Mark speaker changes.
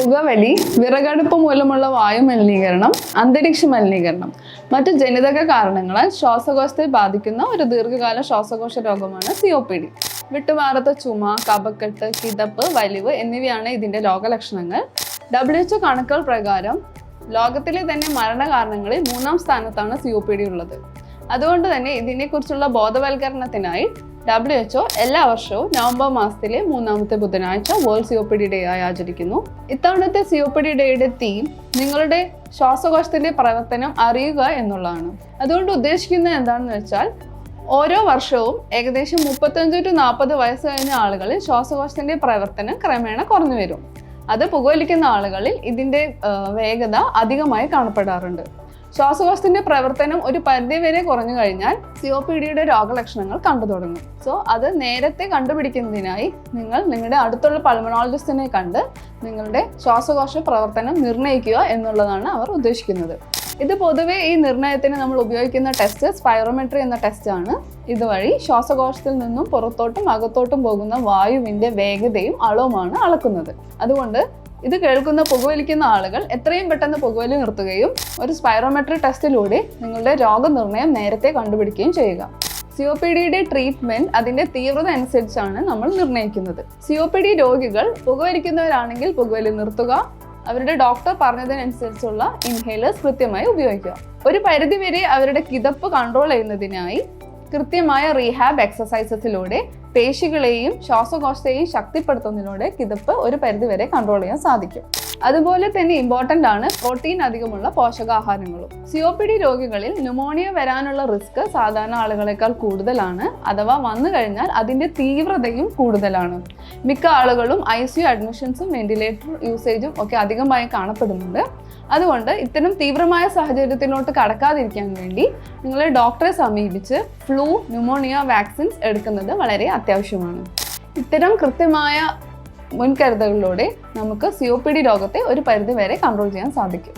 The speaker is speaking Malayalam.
Speaker 1: പുകവലി വിറകടുപ്പ് മൂലമുള്ള വായു മലിനീകരണം അന്തരീക്ഷ മലിനീകരണം. മറ്റു ജനിതക കാരണങ്ങളാൽ ശ്വാസകോശത്തെ ബാധിക്കുന്ന ഒരു ദീർഘകാല ശ്വാസകോശ രോഗമാണ് സി ഒ പി ഡി വിട്ടുമാറാത്ത ചുമ കപക്കെട്ട് കിതപ്പ് വലിവ് എന്നിവയാണ് ഇതിന്റെ രോഗലക്ഷണങ്ങൾ. ഡബ്ല്യു എച്ച് കണക്കുകൾ പ്രകാരം ലോകത്തിലെ തന്നെ മരണകാരണങ്ങളിൽ മൂന്നാം സ്ഥാനത്താണ് സി ഒ പി ഡി ഉള്ളത്. അതുകൊണ്ട് തന്നെ ഇതിനെക്കുറിച്ചുള്ള ബോധവൽക്കരണത്തിനായി ഡബ്ല്യു എച്ച്ഒ എല്ലാ വർഷവും നവംബർ മാസത്തിലെ മൂന്നാമത്തെ ബുധനാഴ്ച world C O P D day ആയി ആചരിക്കുന്നു. ഇത്തവണത്തെ സി ഒ പി ഡി ഡേയുടെ തീം നിങ്ങളുടെ ശ്വാസകോശത്തിന്റെ പ്രവർത്തനം അറിയുക എന്നുള്ളതാണ്. അതുകൊണ്ട് ഉദ്ദേശിക്കുന്നത് എന്താണെന്ന് വെച്ചാൽ ഓരോ വർഷവും ഏകദേശം മുപ്പത്തഞ്ച് ടു നാൽപ്പത് വയസ്സ് കഴിഞ്ഞ ആളുകളിൽ ശ്വാസകോശത്തിന്റെ പ്രവർത്തനം ക്രമേണ കുറഞ്ഞു വരും. അത് പുകവലിക്കുന്ന ആളുകളിൽ ഇതിന്റെ വേഗത അധികമായി കാണപ്പെടാറുണ്ട്. ശ്വാസകോശത്തിന്റെ പ്രവർത്തനം ഒരു പരിധി വരെ കുറഞ്ഞു കഴിഞ്ഞാൽ സി ഒ പി ഡിയുടെ രോഗലക്ഷണങ്ങൾ കണ്ടു തുടങ്ങും. സോ അത് നേരത്തെ കണ്ടുപിടിക്കുന്നതിനായി നിങ്ങൾ നിങ്ങളുടെ അടുത്തുള്ള പൾമണോളജിസ്റ്റിനെ കണ്ട് നിങ്ങളുടെ ശ്വാസകോശ പ്രവർത്തനം നിർണയിക്കുക എന്നുള്ളതാണ് അവർ ഉദ്ദേശിക്കുന്നത്. ഇത് പൊതുവെ ഈ നിർണയത്തിന് നമ്മൾ ഉപയോഗിക്കുന്ന ടെസ്റ്റ് സ്പൈറോമെട്രി എന്ന ടെസ്റ്റ് ആണ്. ഇതുവഴി ശ്വാസകോശത്തിൽ നിന്നും പുറത്തോട്ടും അകത്തോട്ടും പോകുന്ന വായുവിന്റെ വേഗതയും അളവുമാണ് അളക്കുന്നത്. അതുകൊണ്ട് ഇത് കേൾക്കുന്ന പുകവലിക്കുന്ന ആളുകൾ എത്രയും പെട്ടെന്ന് പുകവലി നിർത്തുകയും ഒരു സ്പൈറോമെട്രി ടെസ്റ്റിലൂടെ നിങ്ങളുടെ രോഗനിർണയം നേരത്തെ കണ്ടുപിടിക്കുകയും ചെയ്യുക. സി ഒ പി ഡിയുടെ ട്രീറ്റ്മെന്റ് അതിന്റെ തീവ്രത അനുസരിച്ചാണ് നമ്മൾ നിർണയിക്കുന്നത് സി ഒ പി ഡി രോഗികൾ പുകവലിക്കുന്നവരാണെങ്കിൽ പുകവലി നിർത്തുക. അവരുടെ ഡോക്ടർ പറഞ്ഞതിനനുസരിച്ചുള്ള ഇൻഹേലേഴ്സ് കൃത്യമായി ഉപയോഗിക്കുക. ഒരു പരിധിവരെ അവരുടെ കിതപ്പ് കൺട്രോൾ ചെയ്യുന്നതിനായി കൃത്യമായ റീഹാബ് എക്സസൈസസിലൂടെ പേശികളെയും ശ്വാസകോശത്തെയും ശക്തിപ്പെടുത്തുന്നതിലൂടെ കിതപ്പ് ഒരു പരിധിവരെ കൺട്രോൾ ചെയ്യാൻ സാധിക്കും. അതുപോലെ തന്നെ ഇമ്പോർട്ടന്റ് ആണ് പ്രോട്ടീൻ അധികമുള്ള പോഷകാഹാരങ്ങളും. സി ഒ പി ഡി രോഗികളിൽ ന്യൂമോണിയ വരാനുള്ള റിസ്ക് സാധാരണ ആളുകളെക്കാൾ കൂടുതലാണ്. അഥവാ വന്നു കഴിഞ്ഞാൽ അതിന്റെ തീവ്രതയും കൂടുതലാണ്. മിക്ക ആളുകളും ഐ സി യു അഡ്മിഷൻസും വെന്റിലേറ്റർ യൂസേജും ഒക്കെ അധികമായി കാണപ്പെടുന്നുണ്ട്. അതുകൊണ്ട് ഇത്തരം തീവ്രമായ സാഹചര്യത്തിലോട്ട് കടക്കാതിരിക്കാൻ വേണ്ടി നിങ്ങൾ ഡോക്ടറെ സമീപിച്ച് ഫ്ലൂ ന്യൂമോണിയ വാക്സിൻസ് എടുക്കുന്നത് വളരെ അത്യാവശ്യമാണ്. ഇത്തരം കൃത്യമായ മുൻകരുതലിലൂടെ നമുക്ക് സി ഒ പി ഡി രോഗത്തെ ഒരു പരിധി വരെ കൺട്രോൾ ചെയ്യാൻ സാധിക്കും.